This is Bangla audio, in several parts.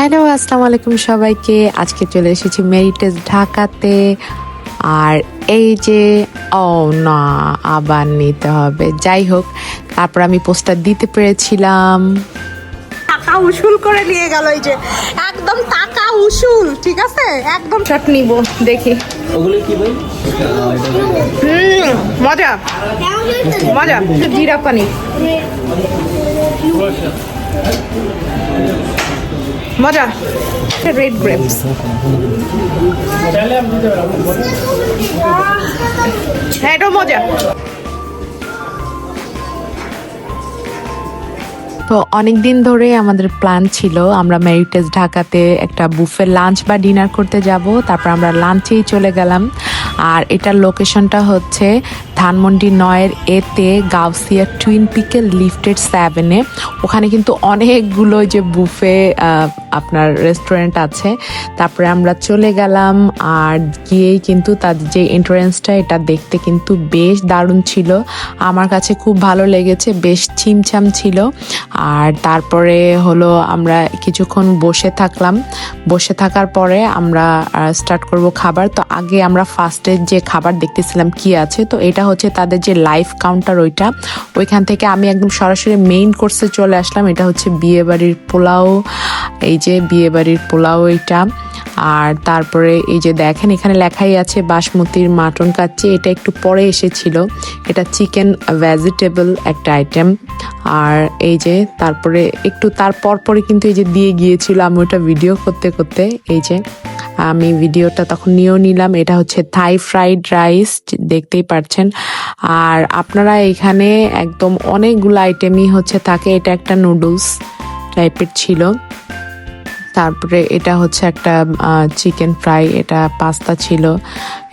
হ্যালো আসসালামু আলাইকুম সবাইকে। আজকে চলে এসেছি মেরিটেজ ঢাকাতে। আর এই যে ও না আবার নিতে হবে। যাই হোক তারপর আমি পোস্টার দিতে পেরেছিলাম। টাকা উসুল করে নিয়ে গেল এই যে। একদম টাকা উসুল ঠিক আছে? একদম শট নিব দেখি। ওগুলো কি বই হুম মজা। মজা জিরা পানি। মজা। রেড গ্রেপস হ্যাঁ এটাও মজা। তো অনেক দিন ধরে আমাদের প্ল্যান ছিল, আমরা মেরিটেজ ঢাকাতে একটা বুফে লাঞ্চ বা ডিনার করতে যাব। তারপর আমরা লাঞ্চেই চলে গেলাম। আর এটার লোকেশনটা হচ্ছে ধানমন্ডি নয়ের এতে গাউসিয়া টুইন পিকের লিফটেড সেভেনে। ওখানে কিন্তু অনেকগুলো যে বুফে আপনার রেস্টুরেন্ট আছে। তারপরে আমরা চলে গেলাম আর গিয়েই কিন্তু তাদের যে এন্ট্রান্সটা এটা দেখতে কিন্তু বেশ দারুণ ছিল। আমার কাছে খুব ভালো লেগেছে, বেশ ছিমছাম ছিল। আর তারপরে হলো আমরা কিছুক্ষণ বসে থাকলাম। বসে থাকার পরে আমরা স্টার্ট করব খাবার। তো আগে আমরা ফার্স্টে যে খাবার দেখতেছিলাম কি আছে, তো এটা হচ্ছে তাদের যে লাইফ কাউন্টার ওইটা। ওইখান থেকে আমি একদম সরাসরি মেইন কোর্সে চলে আসলাম। এটা হচ্ছে বিয়ে বাড়ির পোলাও, এই যে বিয়ে বাড়ির পোলাও এটা আর তারপরে এই যে দেখেন, এখানে লেখাই আছে বাসমতির মাটন কাচ্চি। এটা একটু পরে এসেছিল। এটা চিকেন ভেজিটেবল একটা আইটেম আর এই যে তারপরে একটু তার পরপরই কিন্তু এই যে দিয়ে গিয়েছিল। আমি ওটা ভিডিও করতে করতে এই যে আমি ভিডিওটা তখন নিয়েও নিলাম। এটা হচ্ছে থাই ফ্রাইড রাইস দেখতেই পাচ্ছেন আর আপনারা এখানে একদম অনেকগুলো আইটেমই হচ্ছে, থাকে এটা একটা নুডলস টাইপের ছিল। তারপরে এটা হচ্ছে একটা চিকেন ফ্রাই এটা পাস্তা ছিল।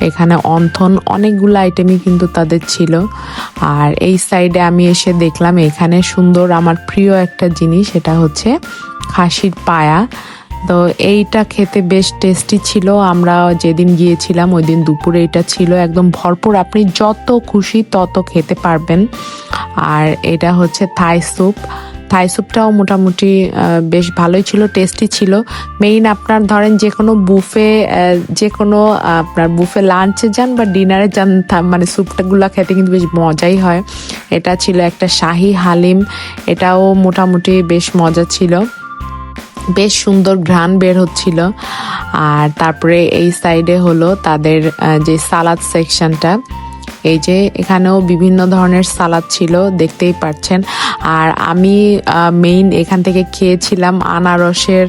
এখানে অন্থন অনেকগুলো আইটেমই কিন্তু তাদের ছিল। আর এই সাইডে আমি এসে দেখলাম, এখানে সুন্দর, আমার প্রিয় একটা জিনিস এটা হচ্ছে খাসির পায়া। তো এইটা খেতে বেশ টেস্টি ছিল। আমরা যেদিন গিয়েছিলাম ওই দিন দুপুরে এটা ছিল। একদম ভরপুর। আপনি যত খুশি তত খেতে পারবেন। আর এটা হচ্ছে থাই স্যুপ থাই স্যুপটাও মোটামুটি বেশ ভালোই ছিল টেস্টি ছিল। মেইন আপনার ধরেন যে কোনো বুফে যে কোনো আপনার বুফে লাঞ্চে যান বা ডিনারে যান মানে স্যুপটাগুলো খেতে কিন্তু বেশ মজাই হয়। এটা ছিল একটা শাহি হালিম। এটাও মোটামুটি বেশ মজা ছিল। বেশ সুন্দর ঘ্রাণ বের হচ্ছিল। আর তারপরে এই সাইডে হলো তাদের যে সালাদ সেকশনটা এই যে এখানেও বিভিন্ন ধরনের সালাদ ছিল, দেখতেই পাচ্ছেন। আর আমি মেইন এখান থেকে খেয়েছিলাম আনারসের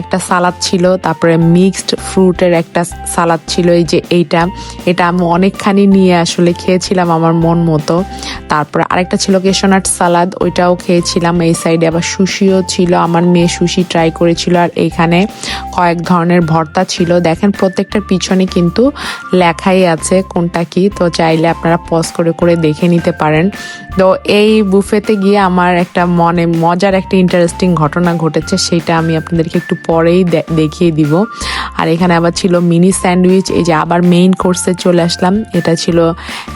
একটা সালাদ ছিল, তারপরে মিক্সড ফ্রুটের একটা সালাদ ছিল, এই যে এইটা। এটা আমি অনেকখানি নিয়ে আসলে খেয়েছিলাম আমার মন মতো। তারপরে আরেকটা ছিল কেশনাট সালাদ, ওইটাও খেয়েছিলাম। এই সাইডে আবার সুশিও ছিল, আমার মেয়ে সুশি ট্রাই করেছিল, আর এইখানে কয়েক ধরনের ভর্তা ছিল। দেখেন, প্রত্যেকটার পিছনে কিন্তু লেখাই আছে কোনটা কি, তো চাইলে আপনারা পজ করে করে দেখে নিতে পারেন। তো এই বুফেতে গিয়ে আমার একটা মনে, মজার একটা ইন্টারেস্টিং ঘটনা ঘটেছে, সেটা আমি আপনাদেরকে একটু পরেই দেখিয়ে দিব। আর এখানে আবার ছিল মিনি স্যান্ডউইচ এই যে আবার মেইন কোর্সে চলে আসলাম। এটা ছিল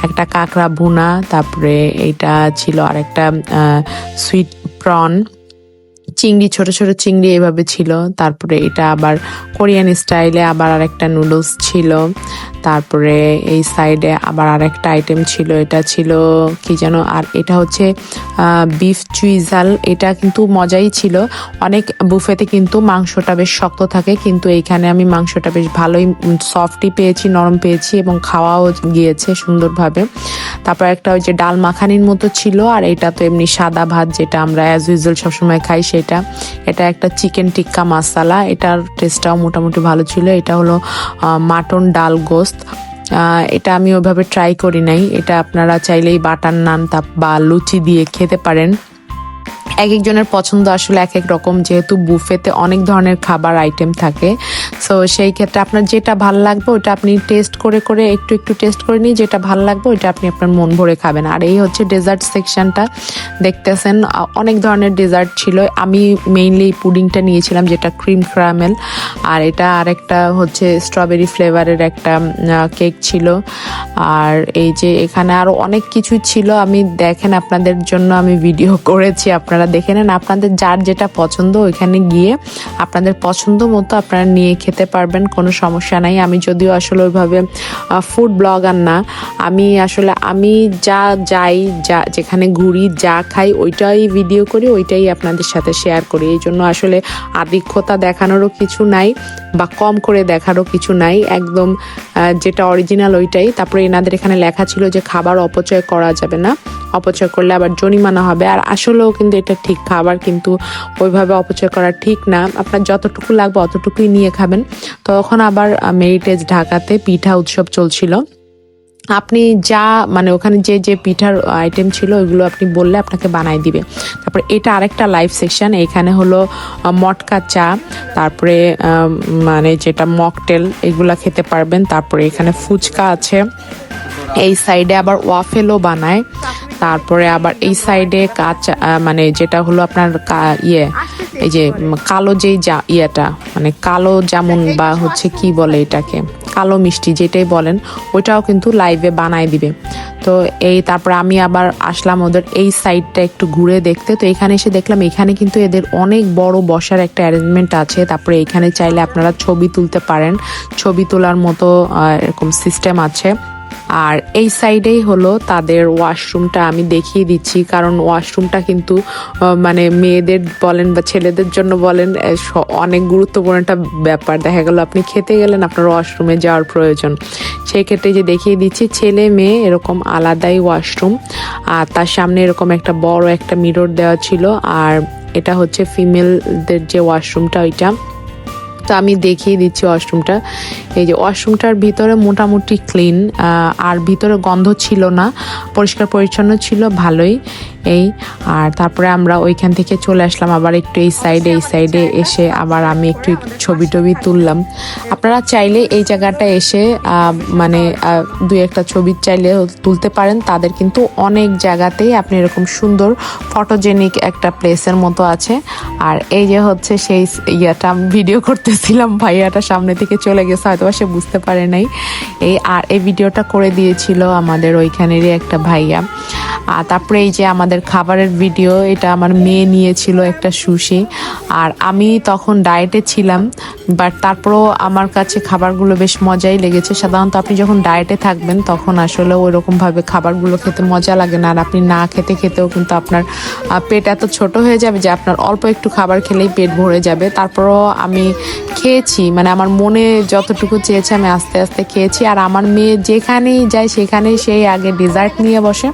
একটা কাঁকড়া ভুনা, তারপরে এটা ছিল আর একটা সুইট প্রন চিংড়ি, ছোট ছোট চিংড়ি এভাবে ছিল। তারপরে এটা আবার কোরিয়ান স্টাইলে আবার আরেকটা নুডলস ছিল। তারপরে এই সাইডে আবার আরেকটা আইটেম ছিল। এটা ছিল কি যেন, আর এটা হচ্ছে বিফ চুইজাল। এটা কিন্তু মজাই ছিল। অনেক বুফেতে কিন্তু মাংসটা বেশ শক্ত থাকে, কিন্তু এইখানে আমি মাংসটা বেশ ভালোই সফটই পেয়েছি, নরম পেয়েছি এবং খাওয়াও গিয়েছে সুন্দরভাবে। তারপর একটা ওই যে ডাল মাখানির মতো ছিল, আর এটা তো এমনি সাদা ভাত যেটা আমরা অ্যাজ ইউজুয়াল সবসময় খাই, সেটা এটা। এটা একটা চিকেন টিক্কা মশালা এটার টেস্টটাও মোটামুটি ভালো ছিল। এটা হলো মাটন ডাল গোস্ত। এটা আমি ওইভাবে ট্রাই করি নাই। এটা আপনারা চাইলেই বাটার নান বা লুচি দিয়ে খেতে পারেন। এক একজনের পছন্দ আসলে এক এক রকম, যেহেতু বুফেতে অনেক ধরনের খাবার আইটেম থাকে। সো সেই ক্ষেত্রে আপনার যেটা ভালো লাগবে ওটা আপনি টেস্ট করে করে, একটু একটু টেস্ট করে নিয়ে যেটা ভালো লাগবে, ওইটা আপনি আপনার মন ভরে খাবেন। আর এই হচ্ছে ডেজার্ট সেকশনটা দেখতেছেন অনেক ধরনের ডেজার্ট ছিল। আমি মেইনলি পুডিংটা নিয়েছিলাম, যেটা ক্রিম ক্রামেল আর এটা আরেকটা হচ্ছে স্ট্রবেরি ফ্লেভারের একটা কেক ছিল। আর এই যে এখানে আরও অনেক কিছু ছিল। আমি দেখেন, আপনাদের জন্য আমি ভিডিও করেছি। আপনারা দেখে নেন আপনাদের যার যেটা পছন্দ, ওইখানে গিয়ে আপনাদের পছন্দ মতো আপনারা নিয়ে খেতে পারবেন, কোনো সমস্যা নাই। আমি যদিও আসলে ওইভাবে ফুড ব্লগার না, আমি আসলে, আমি যা যাই, যা, যেখানে ঘুরি, যা খাই, ওইটাই ভিডিও করি, ওইটাই আপনাদের সাথে শেয়ার করি। এই জন্য আসলে আধিক্যতা দেখানোরও কিছু নাই বা কম করে দেখারও কিছু নাই। একদম যেটা অরিজিনাল ওইটাই। তারপরে এনাদের এখানে লেখা ছিল যে খাবার অপচয় করা যাবে না। অপচয় করলে আবার জরিমানা হবে। আর আসলেও কিন্তু এটা ঠিক খাবার, কিন্তু ওইভাবে অপচয় করা ঠিক না। আপনার যতটুকু লাগবে অতটুকুই নিয়ে খাবেন। তখন আবার মেরিটেজ ঢাকাতে পিঠা উৎসব চলছিল। আপনি যা মানে ওখানে যে যে পিঠার আইটেম ছিল, ওইগুলো আপনি বললে আপনাকে বানাই দিবে। তারপরে এটা আরেকটা লাইভ সেকশন এখানে হলো মটকা চা, তারপরে মানে যেটা মকটেল এগুলা খেতে পারবেন। তারপরে এখানে ফুচকা আছে। এই সাইডে আবার ওয়াফেলও বানায়। তারপরে আবার এই সাইডে কাঁচ মানে যেটা হলো আপনার ইয়ে এই যে কালো যেই যা ইয়েটা মানে কালো জামুন বা হচ্ছে কি বলে এটাকে, কালো মিষ্টি যেটাই বলেন, ওইটাও কিন্তু লাইভে বানায় দিবে। তো এই তারপর আমি আবার আসলাম ওদের এই সাইডটা একটু ঘুরে দেখতে। তো এখানে এসে দেখলাম এখানে কিন্তু এদের অনেক বড় বসার একটা অ্যারেঞ্জমেন্ট আছে। তারপরে এখানে চাইলে আপনারা ছবি তুলতে পারেন। ছবি তোলার মতো এরকম সিস্টেম আছে। আর এই সাইডেই হলো তাদের ওয়াশরুমটা আমি দেখিয়ে দিচ্ছি। কারণ ওয়াশরুমটা কিন্তু মানে মেয়েদের বলেন বা ছেলেদের জন্য বলেন অনেক গুরুত্বপূর্ণ একটা ব্যাপার। দেখা গেল আপনি খেতে গেলেন, আপনার ওয়াশরুমে যাওয়ার প্রয়োজন। সেই ক্ষেত্রে যে দেখিয়ে দিচ্ছি, ছেলে, মেয়ে এরকম আলাদাই ওয়াশরুম আর তার সামনে এরকম একটা বড় একটা মিরর দেওয়া ছিল। আর এটা হচ্ছে ফিমেলদের যে ওয়াশরুমটা ওইটা। তো আমি দেখিয়ে দিচ্ছি ওয়াশরুমটা। এই যে ওয়াশরুমটার ভিতরে মোটামুটি ক্লিন আর ভিতরে গন্ধ ছিল না, পরিষ্কার পরিচ্ছন্ন ছিল, ভালোই। এই, আর তারপরে আমরা ওইখান থেকে চলে আসলাম আবার একটু এই সাইডে এই সাইডে এসে আবার আমি একটু ছবি টবি তুললাম। আপনারা চাইলে এই জায়গাটা এসে মানে দুই একটা ছবি চাইলে তুলতে পারেন। তাদের কিন্তু অনেক জায়গাতেই আপনি এরকম সুন্দর ফটোজেনিক একটা প্লেসের মতো আছে। আর এই যে হচ্ছে সেই ইয়েটা ভিডিও করতেছিলাম ভাইয়াটা সামনে থেকে চলে গেছে হয়তো সে বুঝতে পারে নাই। এই আর এই ভিডিওটা করে দিয়েছিল আমাদের ওইখানেরই একটা ভাইয়া। আর তারপরে এই যে আমাদের খাবারের ভিডিও, এটা আমার মেয়ে নিয়েছিল একটা সুশি। আর আমি তখন ডায়েটে ছিলাম বাট তারপরেও আমার কাছে খাবারগুলো বেশ মজাই লেগেছে। সাধারণত আপনি যখন ডায়েটে থাকবেন, তখন আসলে ওই রকমভাবে খাবারগুলো খেতে মজা লাগে না। আর আপনি না খেতে খেতেও কিন্তু আপনার পেট এত ছোট হয়ে যাবে যে আপনার অল্প একটু খাবার খেলেই পেট ভরে যাবে। তারপরও আমি খেয়েছি মানে আমার মনে যতটুকু চেয়েছে আমি আস্তে আস্তে খেয়েছি। আর আমার মেয়ে যেখানেই যায় সেখানেই সেই আগে ডিজার্ট নিয়ে বসে।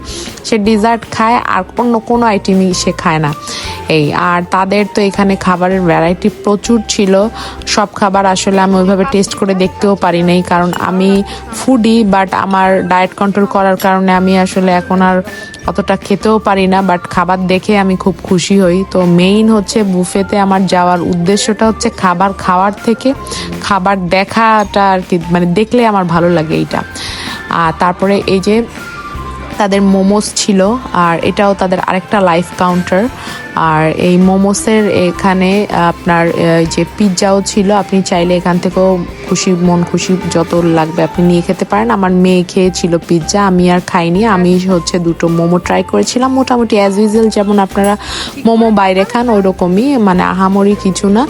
সে ডিজার্ট খায় আর অন্য কোনো আইটেমই সে খায় না। এই। আর তাদের তো এখানে খাবারের ভ্যারাইটি প্রচুর ছিল। সব খাবার আসলে আমি ওইভাবে টেস্ট করে দেখতেও পারি নাই, কারণ আমি ফুডি বাট আমার ডায়েট কন্ট্রোল করার কারণে আমি আসলে এখন আর অতটা খেতেও পারি না বাট খাবার দেখে আমি খুব খুশি হই। তো মেইন হচ্ছে বুফেতে আমার যাওয়ার উদ্দেশ্যটা হচ্ছে খাবার খাওয়ার থেকে খাবার দেখাটা আর কি মানে দেখলে আমার ভালো লাগে এইটা। আর তারপরে এই যে তাদের মোমোস ছিল, আর এটাও তাদের আরেকটা লাইফ কাউন্টার আর এই মোমোসের এখানে আপনার যে পিৎজাও ছিল, আপনি চাইলে এখান থেকেও খুশি, মন খুশি যত লাগবে আপনি নিয়ে খেতে পারেন। আমার মেয়ে খেয়েছিল পিৎজা, আমি আর খাইনি। আমি হচ্ছে দুটো মোমো ট্রাই করেছিলাম। মোটামুটি অ্যাজ ইউজুয়াল যেমন আপনারা মোমো বাইরে খান ওই রকমই মানে আহামরি কিছু না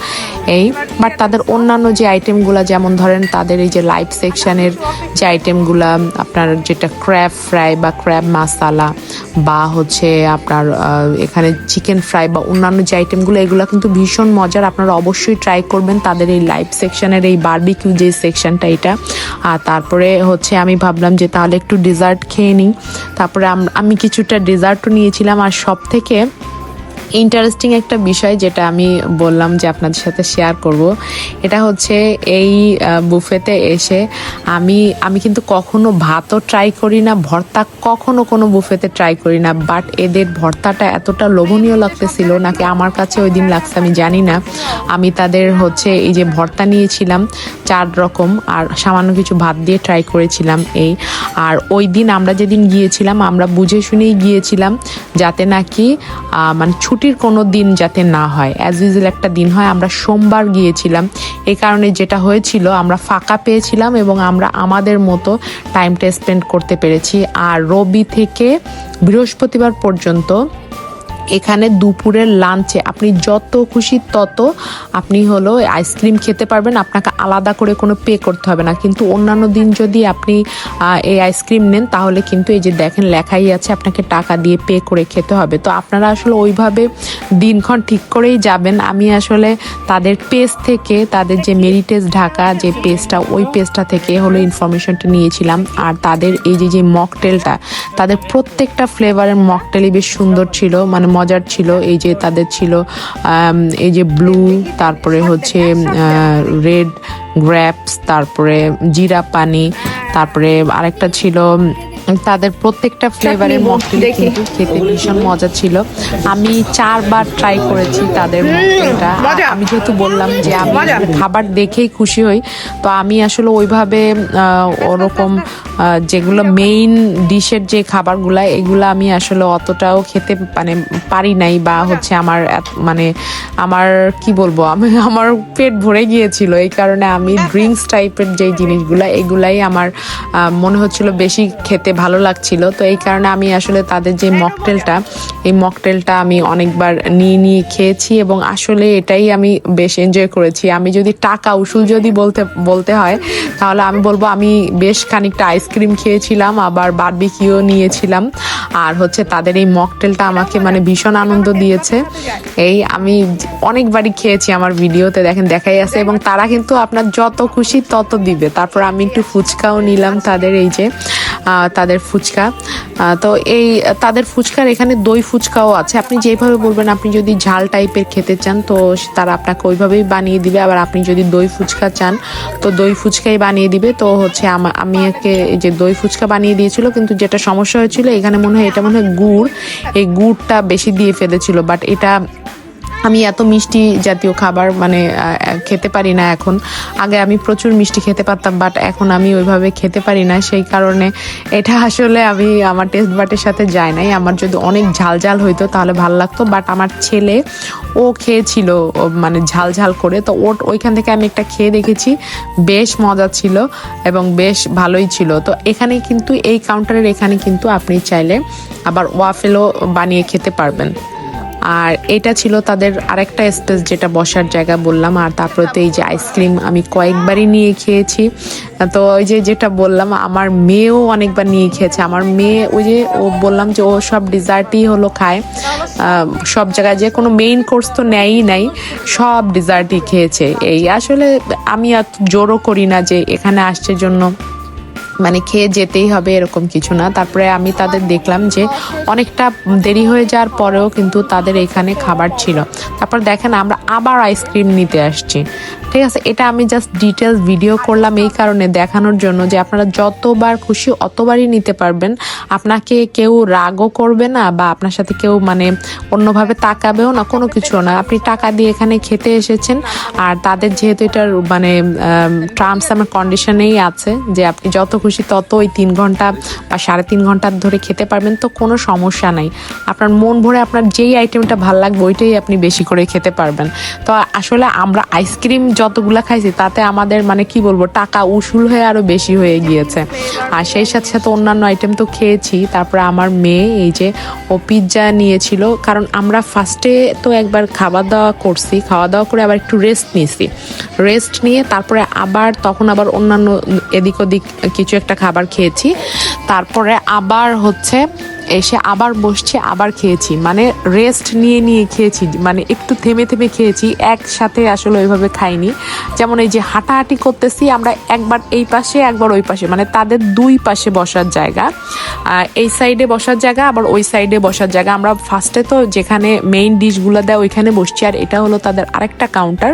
এই। বাট তাদের অন্যান্য যে আইটেমগুলো যেমন ধরেন তাদের এই যে লাইভ সেকশনের যে আইটেমগুলো আপনার যেটা ক্র্যাব ফ্রাই বা ক্র্যাব মাসালা বা হচ্ছে আপনার এখানে চিকেন ফ্রাই বা অন্যান্য যে আইটেমগুলো এগুলো কিন্তু ভীষণ মজার। আপনারা অবশ্যই ট্রাই করবেন তাদের এই লাইভ সেকশনের এই বারবিকিউ যে সেকশনটা এটা। আর তারপরে হচ্ছে আমি ভাবলাম যে তাহলে একটু ডেজার্ট খেয়ে নিই। তারপরে আমি কিছুটা ডেজার্টও নিয়েছিলাম আর সব থেকে ইন্টারেস্টিং একটা বিষয় যেটা আমি বললাম যে আপনাদের সাথে শেয়ার করব। এটা হচ্ছে এই বুফেতে এসে আমি আমি কিন্তু কখনো ভাতও ট্রাই করি না, ভর্তা কখনো কোনো বুফেতে ট্রাই করি না বাট এদের ভর্তাটা এতটা লোভনীয় লাগতেছিল, নাকি আমার কাছে ওই দিন লাগছে আমি জানি না। আমি তাদের হচ্ছে এই যে ভর্তা নিয়েছিলাম, চার রকম, আর সামান্য কিছু ভাত দিয়ে ট্রাই করেছিলাম এই। আর ওই দিন আমরা যেদিন গিয়েছিলাম, আমরা বুঝে শুনেই গিয়েছিলাম, যাতে নাকি মানে ছুটির কোনো দিন যাতে না হয়। অ্যাজ ইউজুয়াল একটা দিন হয়, আমরা সোমবার গিয়েছিলাম। এ কারণে যেটা হয়েছিল, আমরা ফাঁকা পেয়েছিলাম এবং আমরা আমাদের মতো টাইমটা স্পেন্ড করতে পেরেছি। আর রবি থেকে বৃহস্পতিবার পর্যন্ত এখানে দুপুরের লাঞ্চে আপনি যত খুশি তত আপনি হলো আইসক্রিম খেতে পারবেন। আপনাকে আলাদা করে কোনো পে করতে হবে না। কিন্তু অন্যান্য দিন যদি আপনি এই আইসক্রিম নেন, তাহলে কিন্তু এই যে দেখেন লেখাই আছে, আপনাকে টাকা দিয়ে পে করে খেতে হবে। তো আপনারা আসলে ওইভাবে দিনক্ষণ ঠিক করেই যাবেন। আমি আসলে তাদের পেজ থেকে, তাদের যে মেরিটেজ ঢাকা যে পেজটা ওই পেজটা থেকে হলো ইনফরমেশনটা নিয়েছিলাম। আর তাদের এই যে যে মকটেলটা তাদের প্রত্যেকটা ফ্লেভারের মকটেলই বেশ সুন্দর ছিল। মানে মজার ছিল, এই যে তাদের ছিল এই যে ব্লু তারপরে হচ্ছে রেড গ্র্যাপস তারপরে জিরা পানি, তারপরে আরেকটা ছিল তাদের প্রত্যেকটা ফ্লেভারের মকটেল কিন্তু খেতে ভীষণ মজা ছিল। আমি চারবার ট্রাই করেছি তাদের মকটেলটা আমি যেহেতু বললাম যে আমি খাবার দেখেই খুশি হই তো আমি আসলে ওইভাবে ওরকম যেগুলো মেইন ডিশের যে খাবারগুলো এগুলো আমি আসলে অতটাও খেতে মানে পারি নাই বা হচ্ছে আমার মানে আমার কি বলব আমি আমার পেট ভরে গিয়েছিল। এই কারণে আমি ড্রিঙ্কস টাইপের যে জিনিসগুলো এগুলাই আমার মনে হচ্ছিল বেশি খেতে ভালো লাগছিল। তো এই কারণে আমি আসলে তাদের যে মকটেলটা, এই মকটেলটা আমি অনেকবার নিয়ে নিয়ে খেয়েছি এবং আসলে এটাই আমি বেশ এনজয় করেছি। আমি যদি টাকা উসুল যদি বলতে বলতে হয়, তাহলে আমি বলব আমি বেশ খানিকটা আইসক্রিম খেয়েছিলাম, আবার বারবিকিও নিয়েছিলাম। আর হচ্ছে তাদের এই মকটেলটা আমাকে মানে ভীষণ আনন্দ দিয়েছে। এই আমি অনেকবারই খেয়েছি আমার ভিডিওতে, দেখেন দেখাই আছে এবং তারা কিন্তু আপনার যত খুশি তত দিবে। তারপর আমি একটু ফুচকাও নিলাম তাদের এই যে। তাদের ফুচকা। তো এই, তাদের ফুচকার এখানে দই ফুচকাও আছে। আপনি যেভাবে বলবেন, আপনি যদি ঝাল টাইপের খেতে চান, তো তারা আপনাকে ওইভাবেই বানিয়ে দিবে। আবার আপনি যদি দই ফুচকা চান, তো দই ফুচকাই বানিয়ে দিবে। তো হচ্ছে আমা- একে যে দই ফুচকা বানিয়ে দিয়েছিল, কিন্তু যেটা সমস্যা হয়েছিল, এখানে মনে হয় এটা মনে হয় গুড়। এই গুড়টা বেশি দিয়ে ফেলেছিল বাট এটা আমি এত মিষ্টি জাতীয় খাবার মানে খেতে পারি না এখন। আগে আমি প্রচুর মিষ্টি খেতে পারতাম বাট এখন আমি ওইভাবে খেতে পারি না। সেই কারণে এটা আসলে আমি আমার টেস্ট বাটের সাথে যায় নাই। আমার যদি অনেক ঝাল ঝাল হইতো তাহলে ভালো লাগতো বাট আমার ছেলে, ও খেয়েছিল মানে ঝাল ঝাল করে। তো ওর, ওইখান থেকে আমি একটা খেয়ে দেখেছি, বেশ মজা ছিল এবং বেশ ভালোই ছিল। তো এখানে কিন্তু, এই কাউন্টারের এখানে কিন্তু আপনি চাইলে আবার ওয়াফেলও বানিয়ে খেতে পারবেন। আর এটা ছিল তাদের আরেকটা স্পেস যেটা বসার জায়গা বললাম। আর তারপরে তো এই যে আইসক্রিম আমি কয়েকবারই নিয়ে খেয়েছি। তো ওই যে যেটা বললাম, আমার মেয়েও অনেকবার নিয়ে খেয়েছে। আমার মেয়ে ওই যে ও বললাম যে ও সব ডিজার্টই হলো খায়। সব জায়গায় যে কোনো মেইন কোর্স তো নেয়ই নাই, সব ডিজার্টই খেয়েছে। এই আসলে আমি আর জোরও করি না যে এখানে আসছে জন্য মানে খেয়ে যেতেই হবে এরকম কিছু না। তারপরে আমি তাদের দেখলাম যে অনেকটা দেরি হয়ে যাওয়ার পরেও কিন্তু তাদের এখানে খাবার ছিল। তারপর দেখেন আমরা আবার আইসক্রিম নিতে আসছি। ঠিক আছে? এটা আমি জাস্ট ডিটেলস ভিডিও করলাম এই কারণে দেখানোর জন্য যে আপনারা যতবার খুশি অতবারই নিতে পারবেন। আপনাকে কেউ রাগও করবে না বা আপনার সাথে কেউ মানে অন্যভাবে তাকাবেও না, কোনো কিছু না। আপনি টাকা দিয়ে এখানে খেতে এসেছেন আর তাদের যেহেতু এটার মানে টার্মস আমার কন্ডিশনেই আছে যে আপনি যত খুশি তত ওই তিন ঘণ্টা বা সাড়ে তিন ঘণ্টা ধরে খেতে পারবেন, তো কোনো সমস্যা নাই। আপনার মন ভরে আপনার যেই আইটেমটা ভালো লাগবে ওইটাই আপনি বেশি করে খেতে পারবেন। তো আসলে আমরা আইসক্রিম যতগুলা খাইছি, তাতে আমাদের মানে কি বলব, টাকা উসুল হয়ে আরও বেশি হয়ে গিয়েছে। আর সেই সাথে সাথে অন্যান্য আইটেম তো খেয়েছি। তারপরে আমার মেয়ে এই যে ও পিৎজা নিয়েছিল, কারণ আমরা ফার্স্টে তো একবার খাওয়া দাওয়া করছি খাওয়া দাওয়া করে আবার একটু রেস্ট নিয়েছি। রেস্ট নিয়ে তারপরে আবার, তখন আবার অন্যান্য এদিক ওদিক কিছু একটা খাবার খেয়েছি। তারপরে আবার হচ্ছে এসে আবার বসছি, আবার খেয়েছি। মানে রেস্ট নিয়ে নিয়ে খেয়েছি মানে একটু থেমে থেমে খেয়েছি, একসাথে আসলে ওইভাবে খাইনি। যেমন এই যে হাঁটাহাঁটি করতেছি, আমরা একবার এই পাশে, একবার ওই পাশে। মানে তাদের দুই পাশে বসার জায়গা। এই সাইডে বসার জায়গা, আবার ওই সাইডে বসার জায়গা। আমরা ফার্স্টে তো যেখানে মেইন ডিশগুলো দেয়, ওইখানে বসছি। আর এটা হলো তাদের আরেকটা কাউন্টার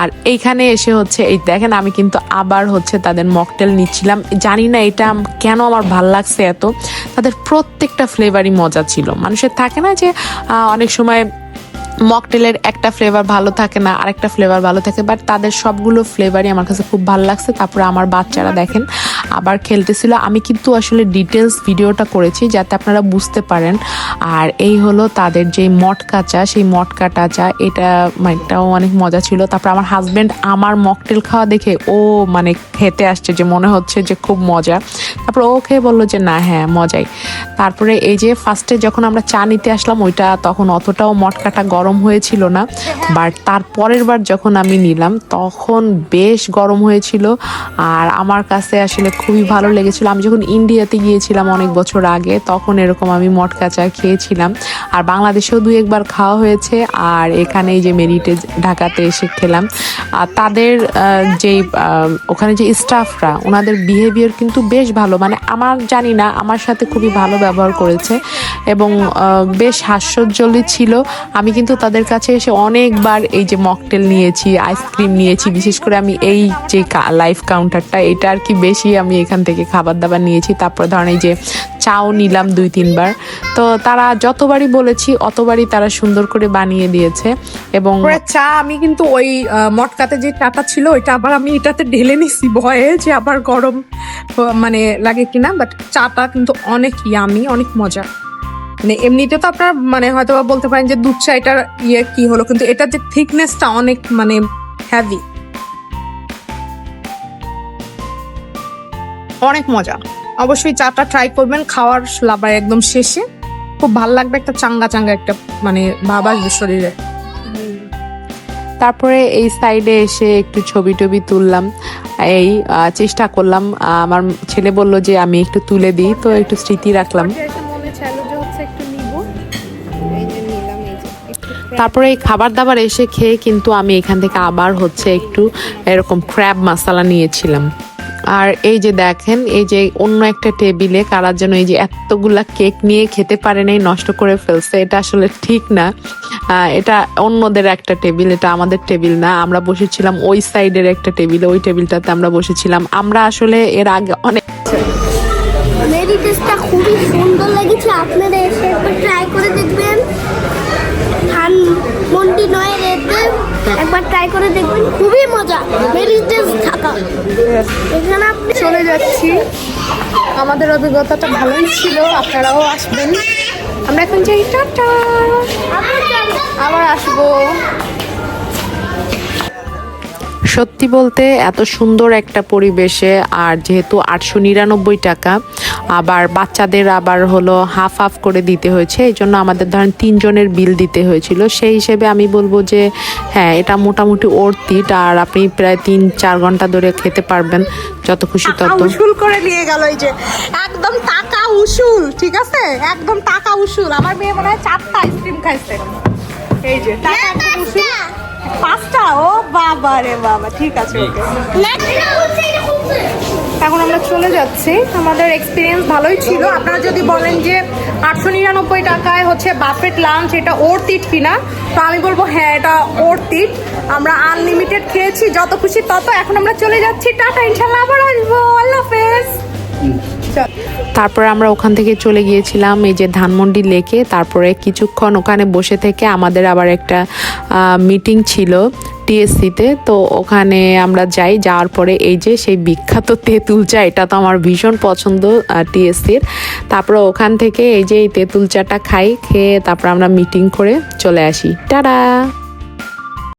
আর এইখানে এসে হচ্ছে, এই দেখেন আমি কিন্তু আবার হচ্ছে তাদের মকটেল নিচ্ছিলাম। জানি না এটা কেন আমার ভালো লাগছে এত। তাদের প্রত্যেকটা ফ্লেভারই মজা ছিল। মানুষের থাকে না যে অনেক সময় মকটেলের একটা ফ্লেভার ভালো থাকে না, আরেকটা ফ্লেভার ভালো থাকে বাট তাদের সবগুলো ফ্লেভারই আমার কাছে খুব ভালো লাগছে। তারপরে আমার বাচ্চারা দেখেন আবার খেলতেছিল। আমি কিন্তু আসলে ডিটেলস ভিডিওটা করেছি যাতে আপনারা বুঝতে পারেন। আর এই হলো তাদের যে মটকা চা সেই মটকাটা চা, এটা এটাও অনেক মজা ছিল। তারপর আমার হাজব্যান্ড আমার মকটেল খাওয়া দেখে ও মানে খেতে আসছে যে মনে হচ্ছে যে খুব মজা। তারপর ও খেয়ে বলল যে, না হ্যাঁ মজাই। তারপরে এই যে ফার্স্টে যখন আমরা চা নিতে আসলাম, ওইটা তখন অতটাও মটকাটা গরম হয়েছিল না। বাট তার পরের বার যখন আমি নিলাম, তখন বেশ গরম হয়েছিল। আর আমার কাছে আসলে খুবই ভালো লেগেছিলো। আমি যখন ইন্ডিয়াতে গিয়েছিলাম অনেক বছর আগে, তখন এরকম আমি মটকা চা খেয়েছিলাম। আর বাংলাদেশেও দুই একবার খাওয়া হয়েছে। আর এখানে যে মেরিটেজ ঢাকাতে এসে খেলাম। আর তাদের যেই ওখানে যে স্টাফরা, ওনাদের বিহেভিয়ার কিন্তু বেশ ভালো। মানে আমার জানি না, আমার সাথে খুবই ভালো ব্যবহার করেছে। এবং বেশ হাস্যোজ্জ্বলই ছিল। আমি কিন্তু তাদের কাছে এসে অনেকবার এই যে মকটেল নিয়েছি আইসক্রিম নিয়েছি। বিশেষ করে আমি এই যে লাইফ কাউন্টারটা এটা আর কি বেশি আমি এখান থেকে খাবার দাবার নিয়েছি। তারপরে ধরেন এই যে চাও নিলাম দুই, তিনবার। তো তারা যতবারই বলেছি, অতবারই তারা সুন্দর করে বানিয়ে দিয়েছে এবং চা, আমি কিন্তু ওই মটকাতে যে চাটা ছিল, ওইটা আবার আমি এটাতে ঢেলে নিছি ভয়ে যে আবার গরম মানে লাগে কিনা। বাট চাটা কিন্তু অনেক ইয়ামি অনেক মজা। মানে এমনিতে তো আপনার মানে হয়তো বলতে পারেন যে দুধ চা এটার ইয়ে কি হলো, কিন্তু এটার যে থিকনেসটা অনেক মানে হ্যাভি অনেক মজা। অবশ্যই চাটা ট্রাই করবেন খাওয়ার লাভার একদম শেষে। খুব ভালো লাগবে একটা চাঙ্গা চাঙ্গা একটা মানে ভাব আসবে শরীরে। তারপরে এই সাইডে এসে একটু ছবি টবি তুললাম। এই চেষ্টা করলাম। আমার ছেলে বলল যে আমি একটু তুলে দিই তো একটু স্মৃতি রাখলাম। তারপরে এই খাবার দাবার এসে খেয়ে কিন্তু আমি এখান থেকে আবার হচ্ছে একটু এরকম ক্র্যাব মশলা নিয়েছিলাম। আর এই যে দেখেন, এই যে অন্য একটা টেবিলে কারার জন্য এই যে এতগুলা কেক নিয়ে খেতে পারে নাই, নষ্ট করে ফেলছে, এটা আসলে ঠিক না। এটা অন্যদের একটা টেবিল, এটা আমাদের টেবিল না। আমরা বসেছিলাম ওই সাইডের একটা টেবিলে, ওই টেবিলটাতে আমরা বসেছিলাম। আমরা আসলে এর আগে অনেক খুবই সুন্দর লেগেছে। আপনারা এসে একবার ট্রাই করে দেখবেন। একবার ট্রাই করে দেখবেন খুবই মজা। মেরিটেজ থাকা। এখানে আপনি চলে যাচ্ছি। আমাদের অভিজ্ঞতাটা ভালোই ছিল আপনারাও আসবেন। আমরা এখন যাই টাটা। আবার আসব। সত্যি বলতে এত সুন্দর একটা পরিবেশে আর যেহেতু আটশো নিরানব্বই টাকা আবার বাচ্চাদের আবার হলো হাফ হাফ করে দিতে হয়েছে এই জন্য আমাদের ধরেন তিনজনের বিল দিতে হয়েছিল। সেই হিসেবে আমি বলব যে হ্যাঁ এটা মোটামুটি অর্থিট আর আপনি প্রায় তিন চার ঘণ্টা ধরে খেতে পারবেন যত খুশি তত। উসুল করে নিয়ে গেল এই যে। একদম টাকা উসুল ঠিক আছে? একদম টাকা উসুল। আমার মেয়ে মনে হয় চারটা আইসক্রিম খাইছে। এই যে পাঁচটা। ও বাবা রে বাবা ঠিক আছে ওকে। এখন আমরা চলে যাচ্ছি। আমাদের এক্সপিরিয়েন্স ভালোই ছিল। আপনারা যদি বলেন যে আটশো নিরানব্বই টাকায় হচ্ছে বাফেট লাঞ্চ এটা ওর্থ ইট কিনা? তো আমি বলব হ্যাঁ এটা ওর্থ ইট আমরা আনলিমিটেড খেয়েছি যত খুশি তত। এখন আমরা চলে যাচ্ছি। টাটা ইনশাল্লাহ আবার আসব। আল্লাহ হাফেজ। তারপরে আমরা ওখান থেকে চলে গিয়েছিলাম, এই যে ধানমন্ডি লেকে। তারপরে কিছুক্ষণ ওখানে বসে থেকে আমাদের আবার একটা মিটিং ছিল টিএসসিতে। তো ওখানে আমরা যাই, যাওয়ার পরে এই যে সেই বিখ্যাত তেঁতুল চা, এটা তো আমার ভীষণ পছন্দ টিএসসির। তারপরে ওখান থেকে এই যে এই তেঁতুল চাটা খাই, খেয়ে তারপর আমরা মিটিং করে চলে আসি। টাটা!